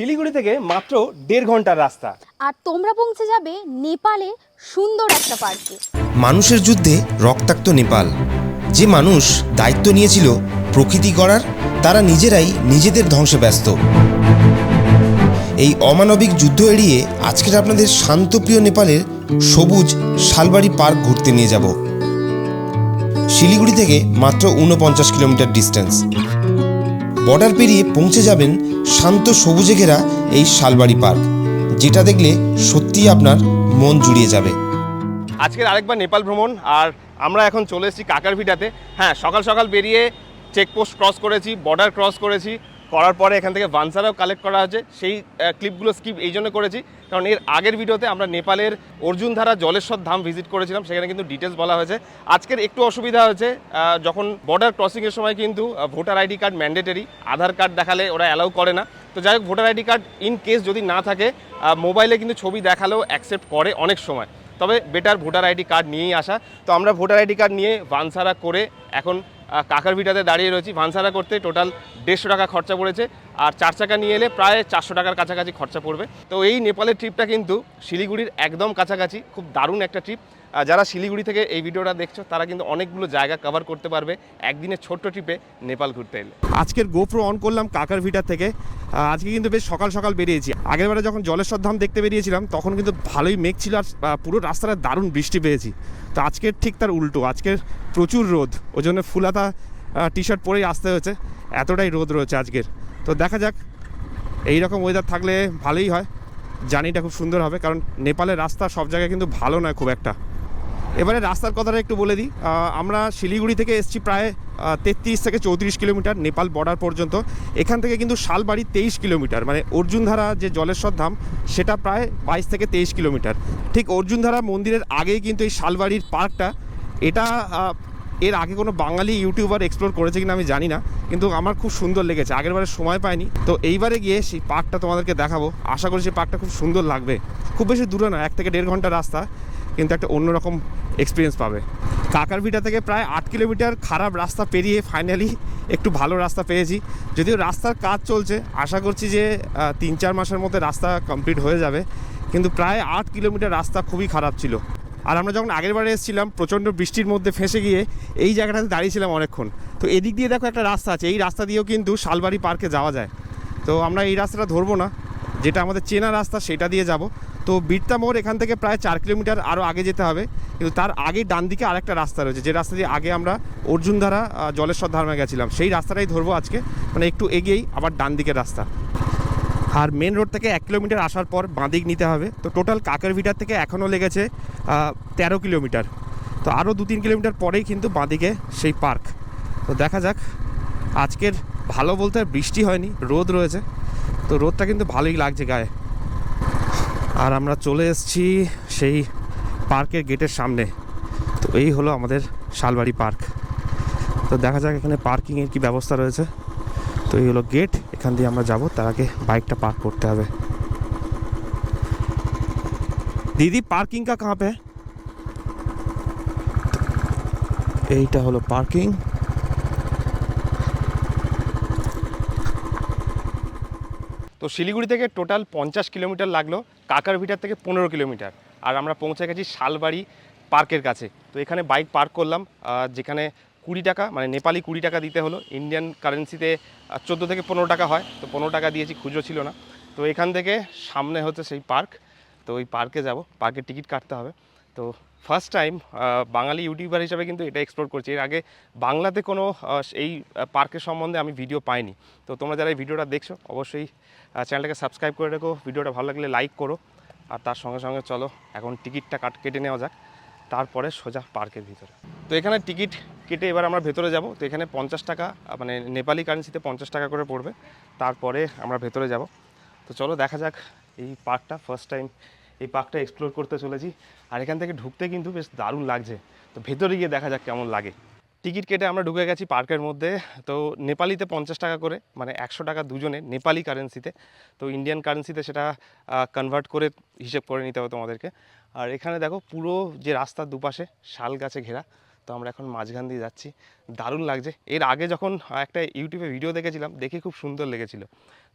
শিলিগুড়ি থেকে মাত্র দেড় ঘণ্টার রাস্তা। আর তোমরা পৌঁছে যাবে নেপালে সুন্দর একটা পার্কে। মানুষের যুদ্ধে রক্তাক্ত নেপাল। যে মানুষ দায়িত্ব নিয়েছিল প্রকৃতি গড়ার তারা নিজেরাই নিজেদের ধ্বংসে ব্যস্ত। এই অমানবিক যুদ্ধ এড়িয়ে আজকের আপনাদের শান্তপ্রিয় নেপালের সবুজ শালবাড়ি পার্ক ঘুরতে নিয়ে যাব। শিলিগুড়ি থেকে মাত্র ঊনপঞ্চাশ কিলোমিটার ডিস্টেন্স। বর্ডার পেরিয়ে পৌঁছে যাবেন শান্ত সবুজে ঘেরা এই শালবাড়ি পার্ক, যেটা দেখলে সত্যিই আপনার মন জুড়িয়ে যাবে। আজকের আরেকবার নেপাল ভ্রমণ, আর আমরা এখন চলে এসেছি কাকারভিটাতে। হ্যাঁ সকাল সকাল বেরিয়ে চেকপোস্ট ক্রস করেছি বর্ডার ক্রস করেছি। করার পরে এখান থেকে ভানসারাও কালেক্ট করা হয়েছে সেই ক্লিপগুলো স্কিপ এই জন্য করেছি। কারণ এর আগের ভিডিওতে আমরা নেপালের অর্জুনধারা জলেশ্বর ধাম ভিজিট করেছিলাম। সেখানে কিন্তু ডিটেলস বলা হয়েছে। আজকের একটু অসুবিধা হয়েছে যখন বর্ডার ক্রসিংয়ের সময় কিন্তু voter ID card mandatory Aadhaar card দেখালে ওরা অ্যালাউ করে না। তো যাই হোক voter ID card in case যদি না থাকে মোবাইলে কিন্তু ছবি দেখালেও অ্যাকসেপ্ট করে অনেক সময়। তবে বেটার ভোটার আইডি কার্ড নিয়েই আসা। তো আমরা ভোটার আইডি কার্ড নিয়ে ভানসারা করে এখন আহ, কাকারভিটাতে দাঁড়িয়ে রয়েছি। ভানসারা করতে টোটাল দেড়শো টাকা খরচা পড়েছে। আর চার চাকা নিয়ে এলে প্রায় চারশো টাকার কাছাকাছি খরচা পড়বে। তো এই নেপালের ট্রিপটা কিন্তু শিলিগুড়ির একদম কাছাকাছি। খুব দারুণ একটা ট্রিপ যারা শিলিগুড়ি থেকে এই ভিডিওটা দেখছ, তারা কিন্তু অনেকগুলো জায়গা কভার করতে পারবে একদিনের ছোট্ট ট্রিপে নেপাল ঘুরতে এলে। আজকের গোপ্রো অন করলাম কাকার ভিটার থেকে। আজকে কিন্তু বেশ সকাল সকাল বেরিয়েছি। আগের বারে যখন জলেশ্বর ধাম দেখতে বেরিয়েছিলাম, তখন কিন্তু ভালোই মেঘ ছিল আর পুরো রাস্তাটা দারুণ বৃষ্টি পেয়েছি। তো আজকের ঠিক তার উল্টো, আজকের প্রচুর রোদ। ওই জন্য ফুলাতা টি শার্ট পরেই আসতে হয়েছে। এতটাই রোদ রয়েছে আজকের। তো দেখা যাক এই রকম ওয়েদার থাকলে ভালোই হয়। জার্নিটা খুব সুন্দর হবে, কারণ নেপালের রাস্তা সব জায়গায় কিন্তু ভালো নয় খুব একটা। এবারে রাস্তার কথাটা একটু বলে দিই। আমরা শিলিগুড়ি থেকে এসছি প্রায় তেত্রিশ থেকে চৌত্রিশ কিলোমিটার নেপাল বর্ডার পর্যন্ত। এখান থেকে কিন্তু শালবাড়ি তেইশ কিলোমিটার মানে অর্জুনধারা যে জলেশ্বর ধাম, সেটা প্রায় বাইশ থেকে তেইশ কিলোমিটার। ঠিক অর্জুনধারা মন্দিরের আগেই কিন্তু এই শালবাড়ির পার্কটা। এটা এর আগে কোনো বাঙালি ইউটিউবার এক্সপ্লোর করেছে কিনা আমি জানি না, কিন্তু আমার খুব সুন্দর লেগেছে। আগের বারে সময় পাইনি। তো এইবারে গিয়ে সেই পার্কটা তোমাদেরকে দেখাবো। আশা করি সেই পার্কটা খুব সুন্দর লাগবে। খুব বেশি দূরে না, এক থেকে দেড় ঘণ্টা রাস্তা। কিন্তু একটা অন্যরকম এক্সপিরিয়েন্স পাবে। কাকারভিটা থেকে প্রায় আট কিলোমিটার খারাপ রাস্তা পেরিয়ে ফাইনালি একটু ভালো রাস্তা পেয়েছি। যদিও রাস্তার কাজ চলছে, আশা করছি যে তিন চার মাসের মধ্যে রাস্তা কমপ্লিট হয়ে যাবে। কিন্তু প্রায় আট কিলোমিটার রাস্তা খুবই খারাপ ছিল। আর আমরা যখন আগের বারে এসেছিলাম, প্রচণ্ড বৃষ্টির মধ্যে ফেঁসে গিয়ে এই জায়গাটাতে দাঁড়িয়েছিলাম অনেকক্ষণ। তো এদিক দিয়ে দেখো একটা রাস্তা আছে, এই রাস্তা দিয়েও কিন্তু শালবাড়ি পার্কে যাওয়া যায়। তো আমরা এই রাস্তাটা ধরবো না, যেটা আমাদের চেনা রাস্তা সেটা দিয়ে যাব। তো বিরতা মোড় এখান থেকে প্রায় চার কিলোমিটার আরও আগে যেতে হবে। কিন্তু তার আগে ডান দিকে আরেকটা রাস্তা রয়েছে। যে রাস্তা দিয়ে আগে আমরা অর্জুনধারা জলেশ্বর ধারমে গেছিলাম। সেই রাস্তাটাই ধরবো আজকে। মানে একটু এগিয়েই আবার ডান দিকের রাস্তা। আর মেন রোড থেকে এক কিলোমিটার আসার পর বাঁদিক নিতে হবে। তো টোটাল কাকেরভিটার থেকে এখনও লেগেছে তেরো কিলোমিটার। তো আরও দু তিন কিলোমিটার পরেই কিন্তু বাঁদিকে সেই পার্ক। তো দেখা যাক, আজকের ভালো বলতে বৃষ্টি হয়নি, রোদ রয়েছে। তো রোদটা কিন্তু ভালোই লাগছে গায়ে। আর আমরা চলে এসেছি সেই পার্কের গেটের সামনে। তো এই হলো আমাদের শালবাড়ি পার্ক। তো দেখা যাক এখানে পার্কিংয়ের কি ব্যবস্থা রয়েছে। তো এই হলো গেট, এখান দিয়ে আমরা যাব। তার আগে বাইকটা পার্ক করতে হবে। দিদি, পার্কিং কা কাঁ পে? এইটা হলো পার্কিং। তো শিলিগুড়ি থেকে টোটাল পঞ্চাশ কিলোমিটার লাগল। কাকারভিটার থেকে পনেরো কিলোমিটার। আর আমরা পৌঁছে গেছি শালবাড়ি পার্কের কাছে। তো এখানে বাইক পার্ক করলাম যেখানে কুড়ি টাকা মানে নেপালি কুড়ি টাকা দিতে হলো। ইন্ডিয়ান কারেন্সিতে চোদ্দ থেকে পনেরো টাকা হয়। তো পনেরো টাকা দিয়েছি খুঁজো ছিল না। তো এখান থেকে সামনে হচ্ছে সেই পার্ক। তো ওই পার্কে যাব। পার্কের টিকিট কাটতে হবে। তো ফার্স্ট টাইম বাঙালি ইউটিউবার হিসাবে কিন্তু এটা এক্সপ্লোর করছি। এর আগে বাংলাতে কোনো এই পার্কের সম্বন্ধে আমি ভিডিও পাইনি। তো তোমরা যারা এই ভিডিওটা দেখছ, অবশ্যই চ্যানেলটাকে সাবস্ক্রাইব করে রেখো। ভিডিওটা ভালো লাগলে লাইক করো। আর তার সঙ্গে সঙ্গে চলো, এখন টিকিটটা কাট কেটে নেওয়া যাক। তারপরে সোজা পার্কের ভিতরে। তো এখানে টিকিট কেটে এবার আমরা ভেতরে যাব। তো এখানে পঞ্চাশ টাকা মানে নেপালি কারেন্সিতে পঞ্চাশ টাকা করে পড়বে। তারপরে আমরা ভেতরে যাব। তো চলো দেখা যাক এই পার্কটা ফার্স্ট টাইম এই পার্কটা এক্সপ্লোর করতে চলেছি। আর এখান থেকে ঢুকতে কিন্তু বেশ দারুণ লাগছে। তো ভেতরে গিয়ে দেখা যাক কেমন লাগে। টিকিট কেটে আমরা ঢুকে গেছি পার্কের মধ্যে। তো নেপালিতে পঞ্চাশ টাকা করে মানে একশো টাকা দুজনে নেপালি কারেন্সিতে তো ইন্ডিয়ান কারেন্সিতে সেটা কনভার্ট করে হিসেব করে নিতে হবে তোমাদেরকে। আর এখানে দেখো পুরো যে রাস্তার দুপাশে শাল গাছে ঘেরা। তো আমরা এখন মাঝখান দিয়ে যাচ্ছি। দারুণ লাগছে। এর আগে যখন একটা ইউটিউবে ভিডিও দেখেছিলাম, দেখে খুব সুন্দর লেগেছিল।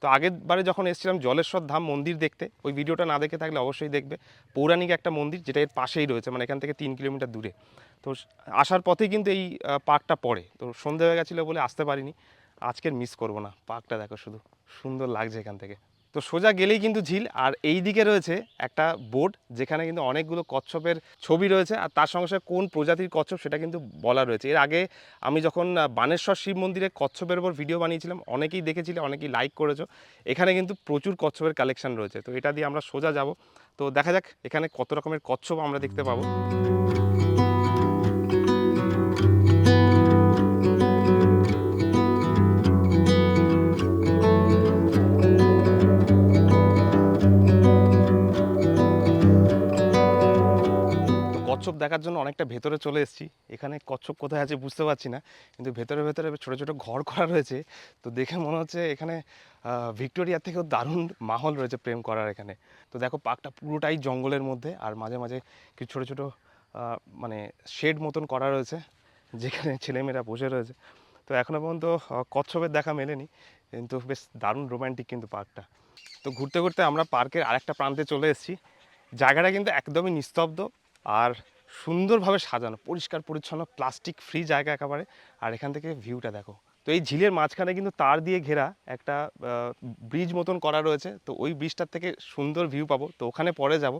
তো আগের বারে যখন এসেছিলাম জলেশ্বর ধাম মন্দির দেখতে, ওই ভিডিওটা না দেখে থাকলে অবশ্যই দেখবে। পৌরাণিক একটা মন্দির যেটা এর পাশেই রয়েছে মানে এখান থেকে তিন কিলোমিটার দূরে। তো আসার পথেই কিন্তু এই পার্কটা পড়ে। তো সন্ধে হয়ে গেছিল বলে আসতে পারিনি। আজকের মিস করব না। পার্কটা দেখো শুধু। সুন্দর লাগছে এখান থেকে। তো সোজা গেলেই কিন্তু ঝিল, আর এই দিকে রয়েছে একটা বোর্ড যেখানে কিন্তু অনেকগুলো কচ্ছপের ছবি রয়েছে, আর তার সঙ্গে সঙ্গে কোন প্রজাতির কচ্ছপ সেটা কিন্তু বলা রয়েছে। এর আগে আমি যখন বানেশ্বর শিব মন্দিরে কচ্ছপের ওপর ভিডিও বানিয়েছিলাম, অনেকেই দেখেছিলে, অনেকেই লাইক করেছ, এখানে কিন্তু প্রচুর কচ্ছপের কালেকশন রয়েছে। তো এটা দিয়ে আমরা সোজা যাব। তো দেখা যাক এখানে কত রকমের কচ্ছপ আমরা দেখতে পাবো। কচ্ছপ দেখার জন্য অনেকটা ভেতরে চলে এসেছি। এখানে কচ্ছপ কোথায় আছে বুঝতে পারছি না, কিন্তু ভেতরে ভেতরে ছোটো ছোটো ঘর করা রয়েছে। তো দেখে মনে হচ্ছে এখানে ভিক্টোরিয়ার থেকেও দারুণ মাহল রয়েছে প্রেম করার এখানে। তো দেখো পার্কটা পুরোটাই জঙ্গলের মধ্যে, আর মাঝে মাঝে কিছু ছোটো ছোটো মানে শেড মতন করা রয়েছে, যেখানে ছেলেমেয়েরা বসে রয়েছে। তো এখনও পর্যন্ত কচ্ছপের দেখা মেলেনি, কিন্তু বেশ দারুণ রোমান্টিক কিন্তু পার্কটা। তো ঘুরতে ঘুরতে আমরা পার্কের আরেকটা প্রান্তে চলে এসেছি। জায়গাটা কিন্তু একদমই নিস্তব্ধ, আর সুন্দরভাবে সাজানো, পরিষ্কার, পরিচ্ছন্ন প্লাস্টিক ফ্রি জায়গা একেবারে। আর এখান থেকে ভিউটা দেখো। তো এই ঝিলের মাঝখানে কিন্তু তার দিয়ে ঘেরা একটা ব্রিজ মতন করা রয়েছে। তো ওই ব্রিজটার থেকে সুন্দর ভিউ পাবো। তো ওখানে পরে যাব।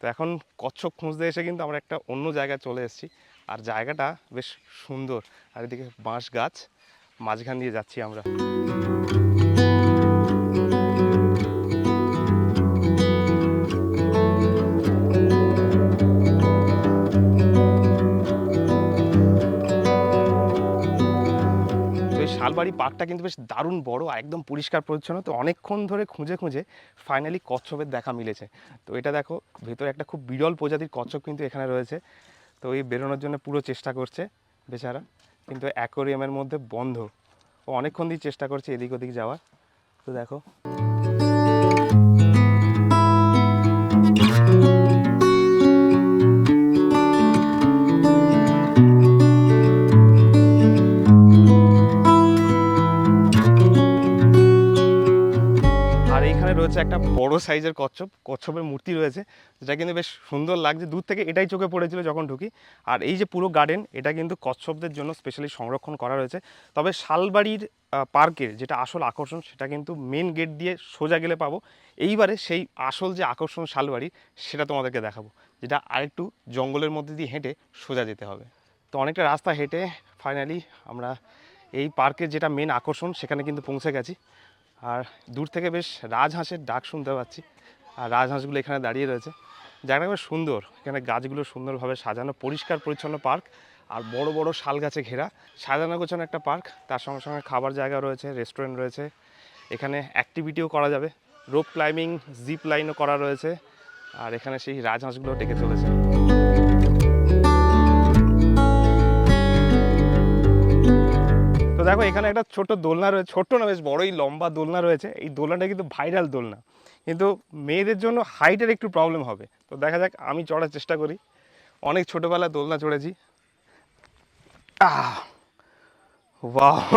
তো এখন কচ্ছপ খুঁজতে এসে কিন্তু আমরা একটা অন্য জায়গায় চলে এসেছি। আর জায়গাটা বেশ সুন্দর। আর এদিকে বাঁশ গাছ। মাঝখান দিয়ে যাচ্ছি আমরা। শালবাড়ি পার্কটা কিন্তু বেশ দারুণ বড় আর একদম পরিষ্কার পরিচ্ছন্ন। তো অনেকক্ষণ ধরে খুঁজে খুঁজে ফাইনালি কচ্ছপের দেখা মিলেছে। তো এটা দেখো, ভেতরে একটা খুব বিরল প্রজাতির কচ্ছপ কিন্তু এখানে রয়েছে। তো এই বেরোনোর জন্য পুরো চেষ্টা করছে বেচারা। কিন্তু অ্যাকোরিয়ামের মধ্যে বন্ধ। ও অনেকক্ষণ দিয়ে চেষ্টা করছে এদিক ওদিক যাওয়ার। তো দেখো। রয়েছে একটা বড় সাইজের কচ্ছপ, কচ্ছপের মূর্তি রয়েছে, যেটা কিন্তু বেশ সুন্দর লাগছে। দূর থেকে এটাই চোখে পড়েছিল যখন ঢুকি। আর এই যে পুরো গার্ডেন এটা কিন্তু কচ্ছপদের জন্য স্পেশালি সংরক্ষণ করা রয়েছে। তবে শালবাড়ির পার্কের যেটা আসল আকর্ষণ, সেটা কিন্তু মেন গেট দিয়ে সোজা গেলে পাবো। এইবারে সেই আসল যে আকর্ষণ শালবাড়ি, সেটা তোমাদেরকে দেখাবো, যেটা আরেকটু জঙ্গলের মধ্যে দিয়ে হেঁটে সোজা যেতে হবে। তো অনেকটা রাস্তা হেঁটে ফাইনালি আমরা এই পার্কের যেটা মেন আকর্ষণ, সেখানে কিন্তু পৌঁছে গেছি। আর দূর থেকে বেশ রাজহাঁসের ডাক শুনতে পাচ্ছি। আর রাজহাঁসগুলো এখানে দাঁড়িয়ে রয়েছে। জায়গাটা বেশ সুন্দর। এখানে গাছগুলো সুন্দরভাবে সাজানো, পরিষ্কার পরিচ্ছন্ন পার্ক আর বড় বড় শাল গাছে ঘেরা। সাজানো গোছানো একটা পার্ক। তার সঙ্গে সঙ্গে খাবার জায়গা রয়েছে, রেস্টুরেন্ট রয়েছে। এখানে অ্যাক্টিভিটিও করা যাবে। রোপ ক্লাইম্বিং, জিপ লাইনও করা রয়েছে। আর এখানে সেই রাজহাঁসগুলো ডেকে চলেছে। দেখো, এখানে একটা ছোট দোলনা রয়েছে ছোট্ট না, বেশ বড়ই, লম্বা দোলনা রয়েছে। এই দোলনাটা কিন্তু ভাইরাল দোলনা। কিন্তু মেয়েদের জন্য হাইটের একটু প্রবলেম হবে। তো দেখা যাক, আমি চড়ার চেষ্টা করি। অনেক ছোটোবেলায় দোলনা চড়েছি। বাহ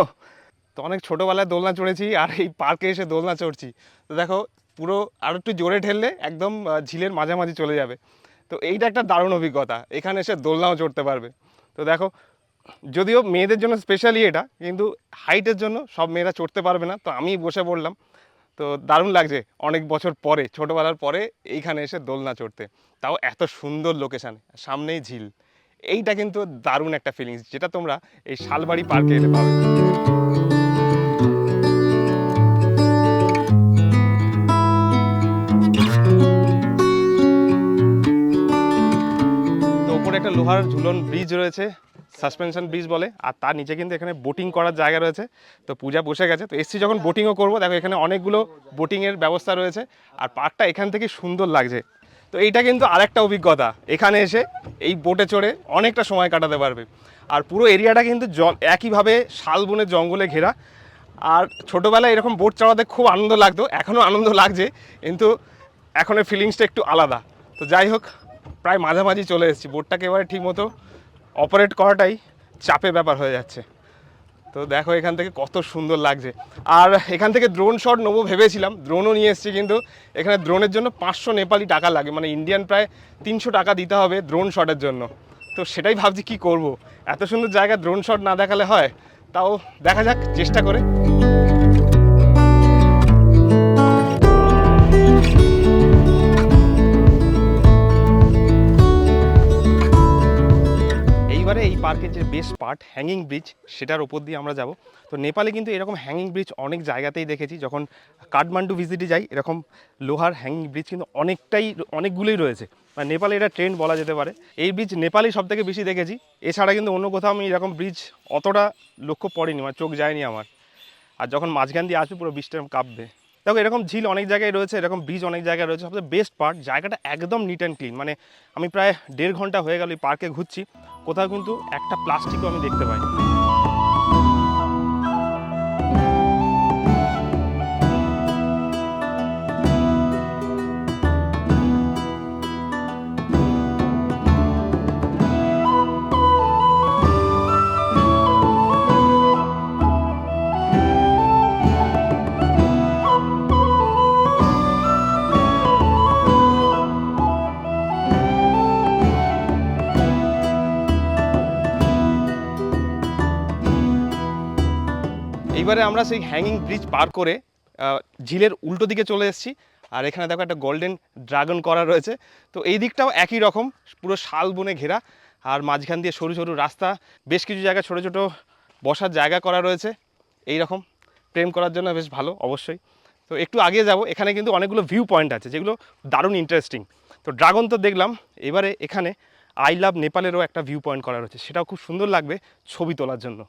তো অনেক ছোটোবেলায় দোলনা চড়েছি আর এই পার্কে এসে দোলনা চড়ছি। তো দেখো, পুরো আর একটু জোরে ঠেললে একদম ঝিলের মাঝামাঝি চলে যাবে। তো এইটা একটা দারুণ অভিজ্ঞতা। এখানে এসে দোলনাও চড়তে পারবে। তো দেখো যদিও মেয়েদের জন্য স্পেশালি এটা, কিন্তু হাইটের জন্য সব মেয়েরা চড়তে পারবে না, তো আমি বসে পড়লাম। তো দারুণ লাগছে অনেক বছর পরে, ছোটোবেলার পরে এইখানে এসে দোলনা চড়তে। তাও এত সুন্দর লোকেশান সামনেই ঝিল। এইটা কিন্তু দারুণ একটা ফিলিংস যেটা তোমরা এই শালবাড়ি পার্কে এলে পাবে। তো ওপরে একটা লোহার ঝুলন ব্রিজ রয়েছে। সাসপেনশন ব্রিজ বলে আর তার নিচে কিন্তু এখানে বোটিং করার জায়গা রয়েছে। তো পূজা বসে গেছে। তো এসছি যখন বোটিংও করব দেখো এখানে অনেকগুলো বোটিংয়ের ব্যবস্থা রয়েছে আর পার্কটা এখান থেকে সুন্দর লাগছে। তো এইটা কিন্তু আরেকটা অভিজ্ঞতা। এখানে এসে এই বোটে চড়ে অনেকটা সময় কাটাতে পারবে। আর পুরো এরিয়াটা কিন্তু জল একইভাবে শালবনের জঙ্গলে ঘেরা। আর ছোটোবেলায় এরকম বোট চড়াতে খুব আনন্দ লাগতো এখনও আনন্দ লাগছে কিন্তু এখনের ফিলিংসটা একটু আলাদা। তো যাই হোক প্রায় মাঝামাঝি চলে এসেছি। বোটটাকে এবারে ঠিক মতো অপারেট করাটাই চাপের ব্যাপার হয়ে যাচ্ছে। তো দেখো এখান থেকে কত সুন্দর লাগছে। আর এখান থেকে ড্রোন শট নেব ভেবেছিলাম। ড্রোনও নিয়ে এসেছি কিন্তু এখানে ড্রোনের জন্য পাঁচশো নেপালি টাকা লাগে। মানে ইন্ডিয়ান প্রায় তিনশো টাকা দিতে হবে ড্রোন শটের জন্য। তো সেটাই ভাবছি কি করব? এত সুন্দর জায়গা ড্রোন শট না দেখালে হয়? তাও দেখা যাক, চেষ্টা করে। এইবারে এই পার্কের যে বেস্ট পার্ট হ্যাঙ্গিং ব্রিজ সেটার ওপর দিয়ে আমরা যাব। তো নেপালে কিন্তু এরকম হ্যাঙ্গিং ব্রিজ অনেক জায়গাতেই দেখেছি। যখন কাঠমান্ডু ভিজিটে যাই, এরকম লোহার হ্যাঙ্গিং ব্রিজ কিন্তু অনেকটাই, অনেকগুলোই রয়েছে। মানে নেপালে এটা ট্রেন্ড বলা যেতে পারে। এই ব্রিজ নেপালেই সব থেকে বেশি দেখেছি। এছাড়া কিন্তু অন্য কোথাও আমি এরকম ব্রিজ অতটা লক্ষ্য পড়েনি মানে চোখ যায়নি আমার। আর যখন মাঝখান দিয়ে আসবে, পুরো বৃষ্টিটা কাঁপবে। দেখো, এরকম ঝিল অনেক জায়গায় রয়েছে, এরকম ব্রিজ অনেক জায়গায় রয়েছে। সবচেয়ে বেস্ট পার্ট জায়গাটা একদম নিট অ্যান্ড ক্লিন মানে আমি প্রায় দেড় ঘণ্টা হয়ে গেল এই পার্কে ঘুরছি। কোথাও কিন্তু একটা প্লাস্টিকও আমি দেখতে পাই এইবারে আমরা সেই হ্যাঙ্গিং ব্রিজ পার করে ঝিলের উল্টো দিকে চলে এসেছি। আর এখানে দেখো একটা গোল্ডেন ড্রাগন করা রয়েছে। তো এই দিকটাও একই রকম, পুরো শাল বনে ঘেরা। আর মাঝখান দিয়ে সরু সরু রাস্তা, বেশ কিছু জায়গায় ছোটো ছোটো বসার জায়গা করা রয়েছে। এই রকম, প্রেম করার জন্য বেশ ভালো, অবশ্যই। তো একটু আগে যাব, এখানে কিন্তু অনেকগুলো ভিউ পয়েন্ট আছে, যেগুলো দারুণ ইন্টারেস্টিং তো ড্রাগন তো দেখলাম, এবারে এখানে আই লাভ নেপালেরও একটা ভিউ পয়েন্ট করা রয়েছে। সেটাও খুব সুন্দর লাগবে ছবি তোলার জন্য।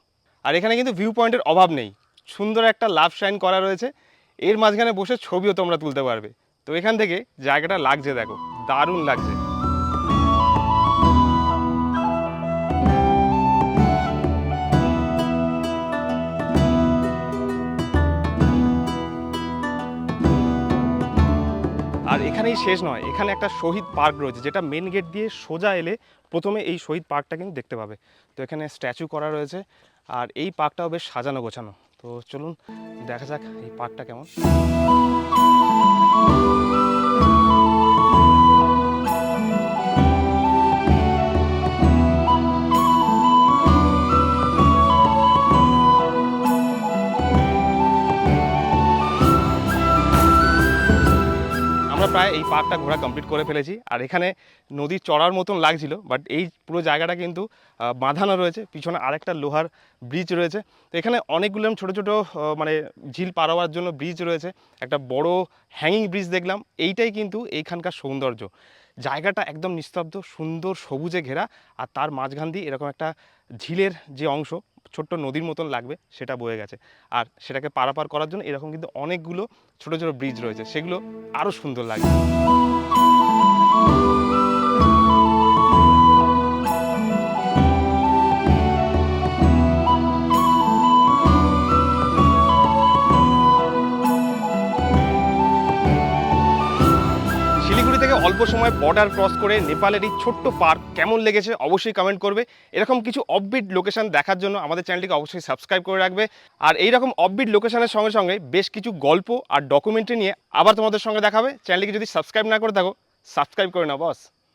আর এখানে কিন্তু ভিউ পয়েন্টের অভাব নেই। সুন্দর একটা লাভ শাইন করা রয়েছে। এর মাঝখানে বসে ছবিও তোমরা তুলতে পারবে। তো এখান থেকে জায়গাটা লাগছে, দেখো। দারুণ লাগছে। আর এখানেই শেষ নয়, এখানে একটা শহীদ পার্ক রয়েছে, যেটা মেন গেট দিয়ে সোজা এলে প্রথমে এই শহীদ পার্কটা কিন্তু দেখতে পাবে। তো এখানে স্ট্যাচু করা রয়েছে, আর এই পার্কটাও বেশ সাজানো গোছানো। তো চলুন দেখা যাক এই পার্কটা কেমন। প্রায় এই পার্কটা ঘোরা কমপ্লিট করে ফেলেছি। আর এখানে নদীর চড়ার মতন লাগছিল বাট এই পুরো জায়গাটা কিন্তু বাঁধানো রয়েছে। পিছনে আরেকটা লোহার ব্রিজ রয়েছে। তো এখানে অনেকগুলো ছোটো ছোটো মানে ঝিল পার হওয়ার জন্য ব্রিজ রয়েছে। একটা বড় হ্যাঙ্গিং ব্রিজ দেখলাম। এইটাই কিন্তু এইখানকার সৌন্দর্য। জায়গাটা একদম নিস্তব্ধ, সুন্দর সবুজে ঘেরা, আর তার মাঝখান দিয়ে এরকম একটা ঝিলের যে অংশ, ছোট্ট নদীর মতন লাগবে, সেটা বয়ে গেছে। আর সেটাকে পারাপার করার জন্য এরকম কিন্তু অনেকগুলো ছোট ছোট ব্রিজ রয়েছে। সেগুলো আরও সুন্দর লাগবে। অল্প সময় বর্ডার ক্রস করে নেপালের এই ছোট্ট পার্ক কেমন লেগেছে অবশ্যই কমেন্ট করবে। এরকম কিছু অববিট লোকেশন দেখার জন্য আমাদের চ্যানেলটিকে অবশ্যই সাবস্ক্রাইব করে রাখবে। আর এই রকম অফবিট লোকেশনের সঙ্গে সঙ্গে বেশ কিছু গল্প আর ডকুমেন্টারি নিয়ে আবার তোমাদের সঙ্গে দেখাবে। চ্যানেলটিকে যদি সাবস্ক্রাইব না করে থাকো সাবস্ক্রাইব করে নাও বস